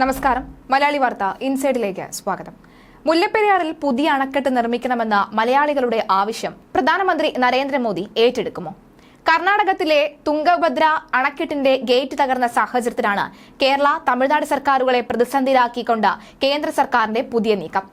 നമസ്കാരം. മലയാളി വാർത്ത ഇൻസൈഡിലേക്ക് സ്വാഗതം. മുല്ലപ്പെരിയാറിൽ പുതിയ അണക്കെട്ട് നിർമ്മിക്കണമെന്ന മലയാളികളുടെ ആവശ്യം പ്രധാനമന്ത്രി നരേന്ദ്രമോദി ഏറ്റെടുക്കുമോ? കർണാടകത്തിലെ തുംഗഭദ്ര അണക്കെട്ടിന്റെ ഗേറ്റ് തകർന്ന സാഹചര്യത്തിലാണ് കേരള തമിഴ്നാട് സർക്കാരുകളെ പ്രതിസന്ധിയിലാക്കിക്കൊണ്ട് കേന്ദ്ര സർക്കാരിന്റെ പുതിയ നീക്കം.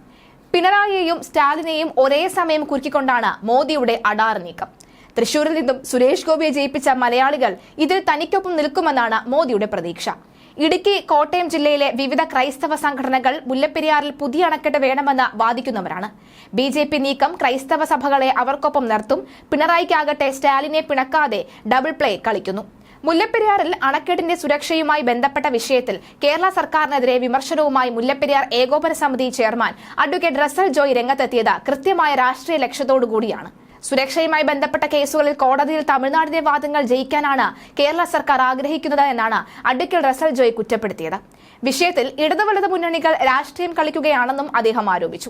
പിണറായിയെയും സ്റ്റാലിനെയും ഒരേ സമയം കുരുക്കിക്കൊണ്ടാണ് മോദിയുടെ അടാർ നീക്കം. തൃശൂരിൽ നിന്നും സുരേഷ് ഗോപിയെ ജയിപ്പിച്ച മലയാളികൾ ഇതിൽ തനിക്കൊപ്പം നിൽക്കുമെന്നാണ് മോദിയുടെ പ്രതീക്ഷ. ഇടുക്കി കോട്ടയം ജില്ലയിലെ വിവിധ ക്രൈസ്തവ സംഘടനകൾ മുല്ലപ്പെരിയാറിൽ പുതിയ അണക്കെട്ട് വേണമെന്ന് വാദിക്കുന്നവരാണ്. ബി ജെ പി നീക്കം ക്രൈസ്തവ സഭകളെ അവർക്കൊപ്പം നിർത്തും പിണറായിക്കാകട്ടെ സ്റ്റാലിനെ പിണക്കാതെ ഡബിൾ പ്ലേ കളിക്കുന്നു. മുല്ലപ്പെരിയാറിൽ അണക്കെട്ടിന്റെ സുരക്ഷയുമായി ബന്ധപ്പെട്ട വിഷയത്തിൽ കേരള സർക്കാരിനെതിരെ വിമർശനവുമായി മുല്ലപ്പെരിയാർ ഏകോപന സമിതി ചെയർമാൻ അഡ്വക്കേറ്റ് റസൽ ജോയ് രംഗത്തെത്തിയത് കൃത്യമായ രാഷ്ട്രീയ ലക്ഷ്യത്തോടുകൂടിയാണ്. സുരക്ഷയുമായി ബന്ധപ്പെട്ട കേസുകളിൽ കോടതിയിൽ തമിഴ്നാടിന്റെ വാദങ്ങൾ ജയിക്കാനാണ് കേരള സർക്കാർ ആഗ്രഹിക്കുന്നത് എന്നാണ് അഡ്വക്കേറ്റ് റസൽ ജോയ് കുറ്റപ്പെടുത്തിയത്. വിഷയത്തിൽ ഇടതുവലത് മുന്നണികൾ രാഷ്ട്രീയം കളിക്കുകയാണെന്നും അദ്ദേഹം ആരോപിച്ചു.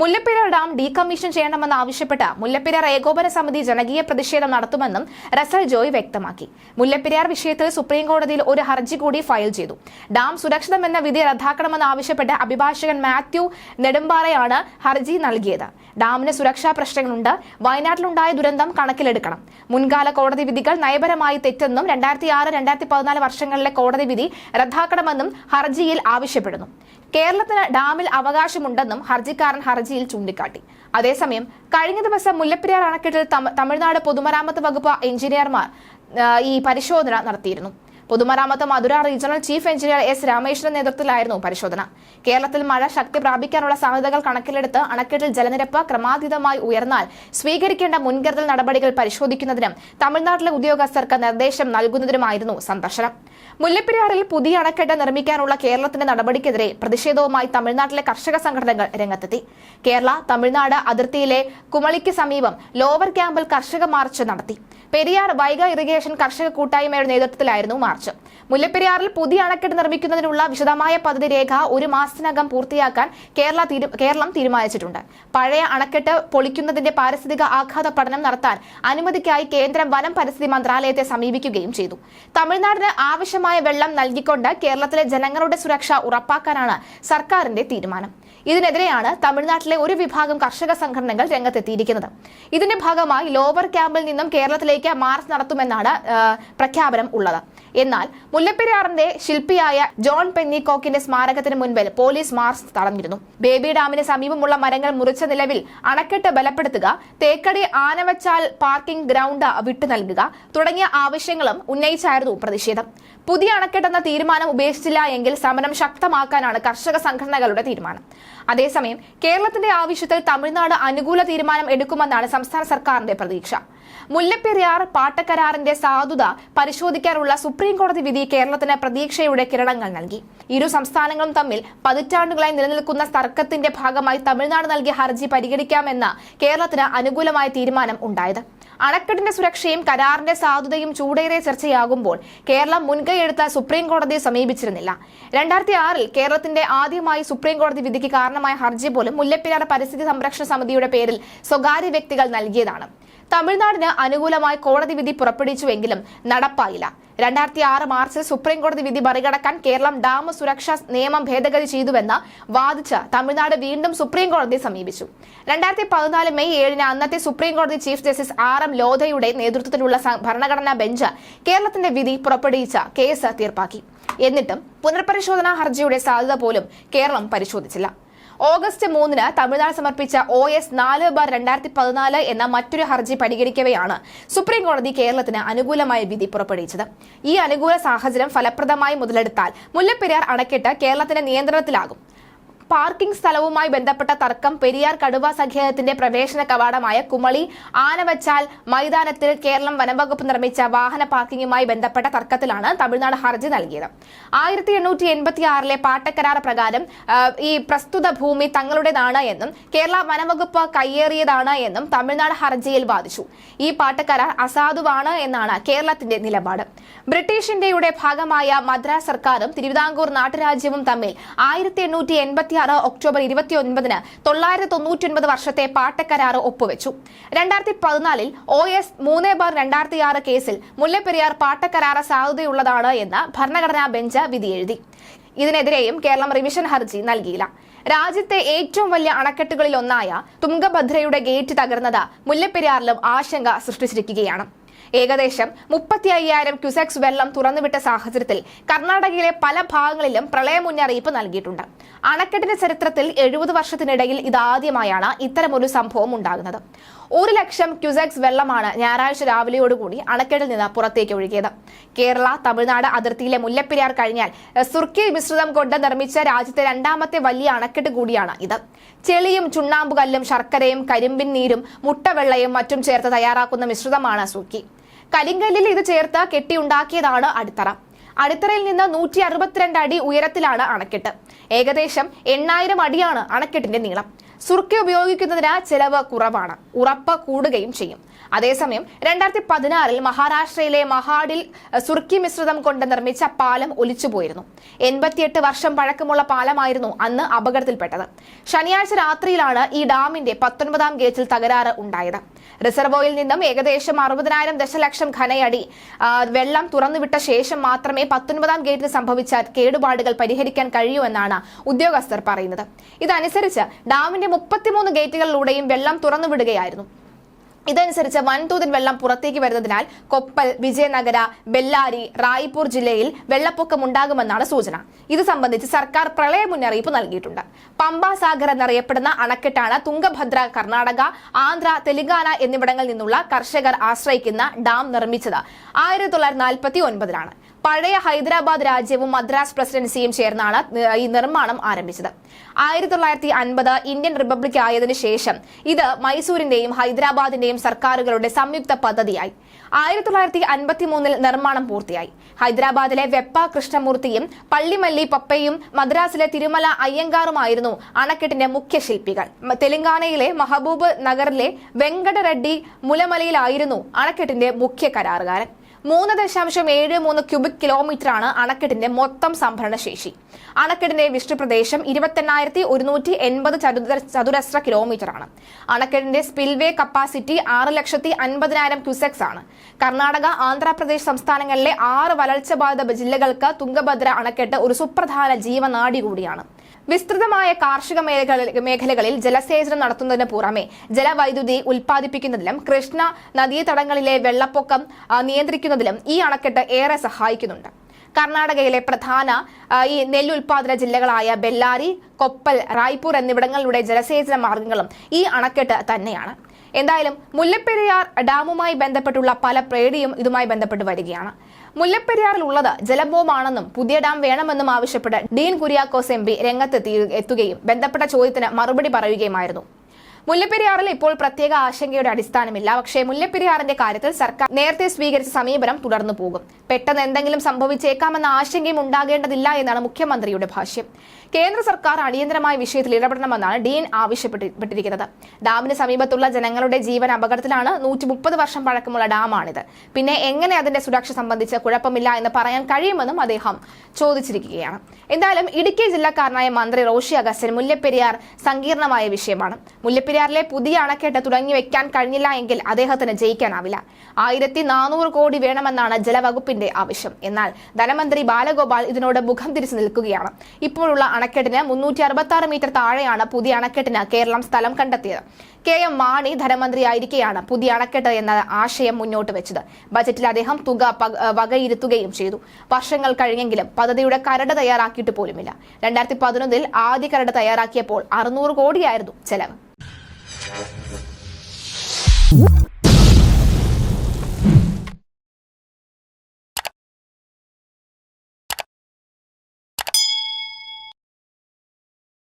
മുല്ലപ്പെരിയാർ ഡാം ഡീകമ്മീഷൻ ചെയ്യണമെന്ന് ആവശ്യപ്പെട്ട് മുല്ലപ്പെരിയാർ ഏകോപന സമിതി ജനകീയ പ്രതിഷേധം നടത്തുമെന്നും റസൽ ജോയ് വ്യക്തമാക്കി. മുല്ലപ്പെരിയാർ വിഷയത്തിൽ സുപ്രീംകോടതിയിൽ ഒരു ഹർജി കൂടി ഫയൽ ചെയ്തു. ഡാം സുരക്ഷിതമെന്ന വിധി റദ്ദാക്കണമെന്ന് ആവശ്യപ്പെട്ട് അഭിഭാഷകൻ മാത്യു നെടുമ്പാറയാണ് ഹർജി നൽകിയത്. ഡാമിന് സുരക്ഷാ പ്രശ്നങ്ങളുണ്ട്. വയനാട്ടിലുണ്ടായ ദുരന്തം കണക്കിലെടുക്കണം. മുൻകാല കോടതി വിധികൾ നയപരമായി തെറ്റെന്നും രണ്ടായിരത്തി ആറ് രണ്ടായിരത്തി പതിനാല് വർഷങ്ങളിലെ കോടതി വിധി റദ്ദാക്കണമെന്നും ഹർജിയിൽ ആവശ്യപ്പെടുന്നു. കേരളത്തിന് ഡാമിൽ അവകാശമുണ്ടെന്നും ഹർജിക്കാരൻ ഹർജിയിൽ ചൂണ്ടിക്കാട്ടി. അതേസമയം കഴിഞ്ഞ ദിവസം മുല്ലപ്പെരിയാർ അണക്കെട്ടിൽ തമിഴ്നാട് പൊതുമരാമത്ത് വകുപ്പ് എഞ്ചിനീയർമാർ ഈ പരിശോധന നടത്തിയിരുന്നു. പൊതുമരാമത്ത് Madurai regional chief engineer S Rameshwaran നേതൃത്വത്തിലായിരുന്നു പരിശോധന. കേരളത്തിൽ മഴ ശക്തി പ്രാപിക്കാനുള്ള സാധ്യതകൾ കണക്കിലെടുത്ത് അണക്കെട്ടിൽ ജലനിരപ്പ് ക്രമാതീതമായി ഉയർന്നാൽ സ്വീകരിക്കേണ്ട മുൻകരുതൽ നടപടികൾ പരിശോധിക്കുന്നതിനും തമിഴ്നാട്ടിലെ ഉദ്യോഗസ്ഥർക്ക് നിർദ്ദേശം നൽകുന്നതിനുമായിരുന്നു സന്ദർശനം. മുല്ലപ്പെരിയാറിൽ പുതിയ അണക്കെട്ട് നിർമ്മിക്കാനുള്ള കേരളത്തിന്റെ നടപടിക്കെതിരെ പ്രതിഷേധവുമായി തമിഴ്നാട്ടിലെ കർഷക സംഘടനകൾ രംഗത്തെത്തി. കേരള തമിഴ്നാട് അതിർത്തിയിലെ കുമളിക്ക് സമീപം ലോവർ ക്യാമ്പിൽ കർഷക മാർച്ച് നടത്തി. പെരിയാർ വൈഗ ഇറിഗേഷൻ കർഷക കൂട്ടായ്മയുടെ നേതൃത്വത്തിലായിരുന്നു മാർച്ച്. മുല്ലപ്പെരിയാറിൽ പുതിയ അണക്കെട്ട് നിർമ്മിക്കുന്നതിനുള്ള വിശദമായ പദ്ധതി രേഖ ഒരു മാസത്തിനകം പൂർത്തിയാക്കാൻ കേരള കേരളം തീരുമാനിച്ചിട്ടുണ്ട്. പഴയ അണക്കെട്ട് പൊളിക്കുന്നതിന്റെ പാരിസ്ഥിതിക ആഘാത പഠനം നടത്താൻ അനുമതിക്കായി കേന്ദ്രം വനം പരിസ്ഥിതി മന്ത്രാലയത്തെ സമീപിക്കുകയും ചെയ്തു. തമിഴ്നാടിന് ആവശ്യമായ വെള്ളം നൽകിക്കൊണ്ട് കേരളത്തിലെ ജനങ്ങളുടെ സുരക്ഷ ഉറപ്പാക്കാനാണ് സർക്കാരിന്റെ തീരുമാനം. ഇതിനെതിരെയാണ് തമിഴ്നാട്ടിലെ ഒരു വിഭാഗം കർഷക സംഘടനകൾ രംഗത്തെത്തിയിരിക്കുന്നത്. ഇതിന്റെ ഭാഗമായി ലോവർ ക്യാമ്പിൽ നിന്നും കേരളത്തിലേക്ക് മാർച്ച് നടത്തുമെന്നാണ് പ്രഖ്യാപനം ഉള്ളത്. എന്നാൽ മുല്ലപ്പെരിയാറിന്റെ ശില്പിയായ ജോൺ പെന്നിക്കോക്കിന്റെ സ്മാരകത്തിന് മുൻപിൽ പോലീസ് മാർച്ച് തടഞ്ഞിരുന്നു. ബേബി ഡാമിന് സമീപമുള്ള മരങ്ങൾ മുറിച്ച നിലവിൽ അണക്കെട്ട് ബലപ്പെടുത്തുക തേക്കടി ആനവച്ചാൽ പാർക്കിംഗ് ഗ്രൗണ്ട് വിട്ടു നൽകുക തുടങ്ങിയ ആവശ്യങ്ങളും ഉന്നയിച്ചായിരുന്നു പ്രതിഷേധം. പുതിയ അണക്കെട്ടെന്ന തീരുമാനം ഉപേക്ഷിച്ചില്ല എങ്കിൽ സമരം ശക്തമാക്കാനാണ് കർഷക സംഘടനകളുടെ തീരുമാനം. അതേസമയം കേരളത്തിന്റെ ആവശ്യത്തിൽ തമിഴ്നാട് അനുകൂല തീരുമാനം എടുക്കുമെന്നാണ് സംസ്ഥാന സർക്കാരിന്റെ പ്രതീക്ഷ. മുല്ലപ്പെരിയാർ പാട്ടക്കരാറിന്റെ സാധുത പരിശോധിക്കാനുള്ള സുപ്രീം കോടതി വിധി കേരളത്തിന് പ്രതീക്ഷയുടെ കിരണങ്ങൾ നൽകി. ഇരു സംസ്ഥാനങ്ങളും തമ്മിൽ പതിറ്റാണ്ടുകളായി നിലനിൽക്കുന്ന തർക്കത്തിന്റെ ഭാഗമായി തമിഴ്നാട് നൽകിയ ഹർജി പരിഗണിക്കാമെന്ന കേരളത്തിന് അനുകൂലമായ തീരുമാനം ഉണ്ടായത്. അണക്കെട്ടിന്റെ സുരക്ഷയും കരാറിന്റെ സാധുതയും ചൂടേറിയ ചർച്ചയാകുമ്പോൾ കേരളം മുൻകൈയെടുത്ത സുപ്രീം കോടതിയെ സമീപിച്ചിരുന്നില്ല. രണ്ടായിരത്തി ആറിൽ കേരളത്തിന്റെ ആദ്യമായി സുപ്രീം കോടതി വിധിക്ക് കാരണമായ ഹർജി പോലും മുല്ലപ്പെരിയാർ പരിസ്ഥിതി സംരക്ഷണ സമിതിയുടെ പേരിൽ സ്വകാര്യ വ്യക്തികൾ നൽകിയതാണ്. തമിഴ്നാടിന് അനുകൂലമായി കോടതി വിധി പുറപ്പെടുവിച്ചുവെങ്കിലും നടപ്പായില്ല. രണ്ടായിരത്തി ആറ് മാർച്ചിൽ സുപ്രീം കോടതി വിധി മറികടക്കാൻ കേരളം ഡാം സുരക്ഷാ നിയമം ഭേദഗതി ചെയ്തുവെന്ന് വാദിച്ച് തമിഴ്നാട് വീണ്ടും സുപ്രീം കോടതിയെ സമീപിച്ചു. രണ്ടായിരത്തി പതിനാല് മെയ് ഏഴിന് അന്നത്തെ സുപ്രീം കോടതി ചീഫ് ജസ്റ്റിസ് ആർ എം ലോധയുടെ നേതൃത്വത്തിലുള്ള ഭരണഘടനാ ബെഞ്ച് കേരളത്തിന്റെ വിധി പുറപ്പെടുവിച്ച കേസ് തീർപ്പാക്കി. എന്നിട്ടും പുനർപരിശോധനാ ഹർജിയുടെ സാധ്യത പോലും കേരളം പരിശോധിച്ചില്ല. ഓഗസ്റ്റ് മൂന്നിന് തമിഴ്നാട് സമർപ്പിച്ച ഒ എസ് നാല് ബാർ രണ്ടായിരത്തി പതിനാല് എന്ന മറ്റൊരു ഹർജി പരിഗണിക്കവെയാണ് സുപ്രീം കോടതി കേരളത്തിന് അനുകൂലമായ വിധി പുറപ്പെടുവിച്ചത്. ഈ അനുകൂല സാഹചര്യം ഫലപ്രദമായി മുതലെടുത്താൽ മുല്ലപ്പെരിയാർ അണക്കെട്ട് കേരളത്തിന്റെ നിയന്ത്രണത്തിലാകും. പാർക്കിംഗ് സ്ഥലവുമായി ബന്ധപ്പെട്ട തർക്കം പെരിയാർ കടുവ സഖ്യത്തിന്റെ പ്രവേശന കവാടമായ കുമളി ആനവച്ചാൽ മൈതാനത്തിൽ കേരളം വനംവകുപ്പ് നിർമ്മിച്ച വാഹന പാർക്കിംഗുമായി ബന്ധപ്പെട്ട തർക്കത്തിലാണ് തമിഴ്നാട് ഹർജി നൽകിയത്. ആയിരത്തി എണ്ണൂറ്റി എൺപത്തി ആറിലെ പാട്ടക്കരാർ പ്രകാരം ഈ പ്രസ്തുത ഭൂമി തങ്ങളുടേതാണ് എന്നും കേരള വനംവകുപ്പ് കയ്യേറിയതാണ് എന്നും തമിഴ്നാട് ഹർജിയിൽ വാദിച്ചു. ഈ പാട്ടക്കരാർ അസാധുവാണ് എന്നാണ് കേരളത്തിന്റെ നിലപാട്. ബ്രിട്ടീഷ് ഇന്ത്യയുടെ ഭാഗമായ മദ്രാസ് സർക്കാരും തിരുവിതാംകൂർ നാട്ടുരാജ്യവും തമ്മിൽ ആയിരത്തി എണ്ണൂറ്റി എൺപത്തി ആറ് ഒക്ടോബർ ഇരുപത്തി ഒൻപതിന് തൊള്ളായിരത്തി തൊണ്ണൂറ്റിയൊൻപത് വർഷത്തെ പാട്ടക്കരാറ് ഒപ്പുവെച്ചു. രണ്ടായിരത്തി പതിനാലിൽ ഒ എസ് മൂന്ന് ബാർ രണ്ടായിരത്തി ആറ് കേസിൽ മുല്ലപ്പെരിയാർ പാട്ടക്കരാറ് സാധ്യതയുള്ളതാണ് എന്ന് ഭരണഘടനാ ബെഞ്ച് വിധിയെഴുതി. ഇതിനെതിരെയും കേരളം റിവിഷൻ ഹർജി നൽകിയില്ല. രാജ്യത്തെ ഏറ്റവും വലിയ അണക്കെട്ടുകളിൽ ഒന്നായ തുംഗഭദ്രയുടെ ഗേറ്റ് തകർന്നത് മുല്ലപ്പെരിയാറിലും ആശങ്ക സൃഷ്ടിച്ചിരിക്കുകയാണ്. ഏകദേശം മുപ്പത്തി അയ്യായിരം ക്യുസെക്സ് വെള്ളം തുറന്നുവിട്ട സാഹചര്യത്തിൽ കർണാടകയിലെ പല ഭാഗങ്ങളിലും പ്രളയ മുന്നറിയിപ്പ് നൽകിയിട്ടുണ്ട്. അണക്കെട്ടിന്റെ ചരിത്രത്തിൽ എഴുപത് വർഷത്തിനിടയിൽ ഇതാദ്യമായാണ് ഇത്തരമൊരു സംഭവം ഉണ്ടാകുന്നത്. ഒരു ലക്ഷം ക്യുസെക്സ് വെള്ളമാണ് ഞായറാഴ്ച രാവിലെയോടുകൂടി അണക്കെട്ടിൽ നിന്ന് പുറത്തേക്ക് ഒഴുകിയത്. കേരള തമിഴ്നാട് അതിർത്തിയിലെ മുല്ലപ്പെരിയാർ കഴിഞ്ഞാൽ സുർക്കി മിശ്രിതം കൊണ്ട് നിർമ്മിച്ച രാജ്യത്തെ രണ്ടാമത്തെ വലിയ അണക്കെട്ട് കൂടിയാണ് ഇത്. ചെളിയും ചുണ്ണാമ്പുകല്ലും ശർക്കരയും കരിമ്പിൻ നീരും മുട്ടവെള്ളയും മറ്റും ചേർത്ത് തയ്യാറാക്കുന്ന മിശ്രിതമാണ് സുർക്കി കരിങ്കല്ലിൽ ഇത് ചേർത്ത് കെട്ടിയുണ്ടാക്കിയതാണ് അടിത്തറ. അടിത്തറയിൽ നിന്ന് നൂറ്റി അറുപത്തിരണ്ട് അടി ഉയരത്തിലാണ് അണക്കെട്ട്. ഏകദേശം എണ്ണായിരം അടിയാണ് അണക്കെട്ടിന്റെ നീളം. സുർക്കി ഉപയോഗിക്കുന്നതിന് ചെലവ് കുറവാണ്. ഉറപ്പ് കൂടുകയും ചെയ്യും. അതേസമയം രണ്ടായിരത്തി പതിനാറിൽ മഹാരാഷ്ട്രയിലെ മഹാഡിൽ സുർക്കി മിശ്രിതം കൊണ്ട് നിർമ്മിച്ച പാലം ഒലിച്ചുപോയിരുന്നു. എൺപത്തിയെട്ട് വർഷം പഴക്കമുള്ള പാലമായിരുന്നു അന്ന് അപകടത്തിൽപ്പെട്ടത്. ശനിയാഴ്ച രാത്രിയിലാണ് ഈ ഡാമിന്റെ പത്തൊൻപതാം ഗേറ്റിൽ തകരാറ് ഉണ്ടായത്. റിസർവോയിൽ നിന്നും ഏകദേശം അറുപതിനായിരം ദശലക്ഷം ഘനയടി വെള്ളം തുറന്നുവിട്ട ശേഷം മാത്രമേ പത്തൊൻപതാം ഗേറ്റിൽ സംഭവിച്ച കേടുപാടുകൾ പരിഹരിക്കാൻ കഴിയൂ എന്നാണ് ഉദ്യോഗസ്ഥർ പറയുന്നത്. ഇതനുസരിച്ച് ഡാമിന്റെ മുപ്പത്തിമൂന്ന് ഗേറ്റുകളിലൂടെയും വെള്ളം തുറന്നുവിടുകയായിരുന്നു. ഇതനുസരിച്ച് വൻതോതിൽ വെള്ളം പുറത്തേക്ക് വരുന്നതിനാൽ കൊപ്പൽ വിജയനഗര ബെല്ലാരി റായ്പൂർ ജില്ലയിൽ വെള്ളപ്പൊക്കം ഉണ്ടാകുമെന്നാണ് സൂചന. ഇത് സംബന്ധിച്ച് സർക്കാർ പ്രളയ മുന്നറിയിപ്പ് നൽകിയിട്ടുണ്ട്. പമ്പ സാഗർ എന്നറിയപ്പെടുന്ന അണക്കെട്ടാണ് തുംഗഭദ്ര കർണാടക ആന്ധ്ര തെലങ്കാന എന്നിവിടങ്ങളിൽ നിന്നുള്ള കർഷകർ ആശ്രയിക്കുന്ന ഡാം നിർമ്മിച്ചത്. ആയിരത്തി തൊള്ളായിരത്തി നാൽപ്പത്തി ഒൻപതിലാണ്. പഴയ ഹൈദരാബാദ് രാജ്യവും മദ്രാസ് പ്രസിഡൻസിയും ചേർന്നാണ് ഈ നിർമ്മാണം ആരംഭിച്ചത്. ആയിരത്തി തൊള്ളായിരത്തി അൻപത് ഇന്ത്യൻ റിപ്പബ്ലിക് ആയതിനു ശേഷം ഇത് മൈസൂരിന്റെയും ഹൈദരാബാദിന്റെയും സർക്കാരുകളുടെ സംയുക്ത പദ്ധതിയായി. ആയിരത്തി തൊള്ളായിരത്തി അൻപത്തി മൂന്നിൽ നിർമ്മാണം പൂർത്തിയായി. ഹൈദരാബാദിലെ വെപ്പ കൃഷ്ണമൂർത്തിയും പള്ളിമല്ലി പപ്പയും മദ്രാസിലെ തിരുമല അയ്യങ്കാറുമായിരുന്നു അണക്കെട്ടിന്റെ മുഖ്യ ശില്പികൾ. തെലങ്കാനയിലെ മഹബൂബ് നഗറിലെ വെങ്കടറെഡ്ഡി മുലമലയിലായിരുന്നു അണക്കെട്ടിന്റെ മുഖ്യ കരാറുകാരൻ. മൂന്ന് ദശാംശം ഏഴ് മൂന്ന് ക്യൂബിക് കിലോമീറ്ററാണ് അണക്കെട്ടിന്റെ മൊത്തം സംഭരണ ശേഷി അണക്കെട്ടിന്റെ വിഷ്ണുപ്രദേശം ഇരുപത്തെണ്ണായിരത്തി ഒരുന്നൂറ്റി എൺപത് ചതുരശ്ര കിലോമീറ്ററാണ്. അണക്കെട്ടിന്റെ സ്പിൽവേ കപ്പാസിറ്റി ആറ് ലക്ഷത്തി അൻപതിനായിരം ക്യൂസെക്സ് ആണ് കർണാടക ആന്ധ്രാപ്രദേശ് സംസ്ഥാനങ്ങളിലെ ആറ് വരൾച്ച ബാധിത ജില്ലകൾക്ക് തുംഗഭദ്ര അണക്കെട്ട് ഒരു സുപ്രധാന ജീവനാടി കൂടിയാണ്. വിസ്തൃതമായ കാർഷിക മേഖല- മേഖലകളിൽ ജലസേചനം നടത്തുന്നതിന് പുറമെ ജലവൈദ്യുതി ഉൽപ്പാദിപ്പിക്കുന്നതിലും കൃഷ്ണ നദീതടങ്ങളിലെ വെള്ളപ്പൊക്കം നിയന്ത്രിക്കുന്നതിലും ഈ അണക്കെട്ട് ഏറെ സഹായിക്കുന്നുണ്ട്. കർണാടകയിലെ പ്രധാന ഈ നെല്ലുൽപാദന ജില്ലകളായ ബെല്ലാരി കൊപ്പൽ റായ്പൂർ എന്നിവിടങ്ങളിലൂടെ ജലസേചന മാർഗങ്ങളും ഈ അണക്കെട്ട് തന്നെയാണ്. എന്തായാലും മുല്ലപ്പെരിയാർ ഡാമുമായി ബന്ധപ്പെട്ടുള്ള പല പ്രേടിയും ഇതുമായി ബന്ധപ്പെട്ട് വരികയാണ്. മുല്ലപ്പെരിയാറിൽ ഉള്ളത് ജലബോമാണെന്നും പുതിയ ഡാം വേണമെന്നും ആവശ്യപ്പെട്ട് ഡീൻ കുര്യാക്കോസ് എം പി രംഗത്തെത്തി എത്തുകയും ബന്ധപ്പെട്ട ചോദ്യത്തിന് മറുപടി പറയുകയുമായിരുന്നു. മുല്ലപ്പെരിയാറിൽ ഇപ്പോൾ പ്രത്യേക ആശങ്കയുടെ അടിസ്ഥാനമില്ല. പക്ഷേ മുല്ലപ്പെരിയാറിന്റെ കാര്യത്തിൽ സർക്കാർ നേരത്തെ സ്വീകരിച്ച സമീപനം തുടർന്നു പോകും. പെട്ടെന്ന് എന്തെങ്കിലും സംഭവിച്ചേക്കാമെന്ന ആശങ്കയും ഉണ്ടാകേണ്ടതില്ല എന്നാണ് മുഖ്യമന്ത്രിയുടെ ഭാഷ്യം. കേന്ദ്ര സർക്കാർ അടിയന്തരമായ വിഷയത്തിൽ ഇടപെടണമെന്നാണ് ഡീൻ ആവശ്യപ്പെട്ടിരിക്കുന്നത്. ഡാമിന് സമീപത്തുള്ള ജനങ്ങളുടെ ജീവൻ അപകടത്തിലാണ് നൂറ്റി മുപ്പത് വർഷം പഴക്കമുള്ള ഡാമാണിത്. പിന്നെ എങ്ങനെ അതിന്റെ സുരക്ഷ സംബന്ധിച്ച് കുഴപ്പമില്ല എന്ന് പറയാൻ കഴിയുമെന്നും അദ്ദേഹം ചോദിച്ചിരിക്കുകയാണ്. എന്തായാലും ഇടുക്കി ജില്ലക്കാരനായ മന്ത്രി റോഷി അഗസ്റ്റൻ മുല്ലപ്പെരിയാർ സങ്കീർണമായ വിഷയമാണ്. മുല്ലപ്പെരിയാറിലെ പുതിയ അണക്കെട്ട് തുടങ്ങി വെക്കാൻ കഴിഞ്ഞില്ല എങ്കിൽ അദ്ദേഹത്തിന് ജയിക്കാനാവില്ല. ആയിരത്തി നാനൂറ് കോടി വേണമെന്നാണ് ജലവകുപ്പിന്റെ ആവശ്യം. എന്നാൽ ധനമന്ത്രി ബാലഗോപാൽ ഇതിനോട് മുഖം തിരിച്ചു നിൽക്കുകയാണ്. ഇപ്പോഴുള്ള അണക്കെട്ടിന് മുന്നൂറ്റി അറുപത്തി മീറ്റർ താഴെയാണ് പുതിയ അണക്കെട്ടിന് കേരളം സ്ഥലം കണ്ടെത്തിയത്. കെ എം മാണി ധനമന്ത്രിയായിരിക്കെയാണ് പുതിയ അണക്കെട്ട് എന്ന ആശയം മുന്നോട്ട് വെച്ചത്. ബജറ്റിൽ അദ്ദേഹം തുക വകയിരുത്തുകയും ചെയ്തു. വർഷങ്ങൾ കഴിഞ്ഞെങ്കിലും പദ്ധതിയുടെ കരട് തയ്യാറാക്കിയിട്ട് പോലുമില്ല. രണ്ടായിരത്തി പതിനൊന്നിൽ ആദ്യ കരട് തയ്യാറാക്കിയപ്പോൾ അറുന്നൂറ് കോടിയായിരുന്നു ചെലവ്.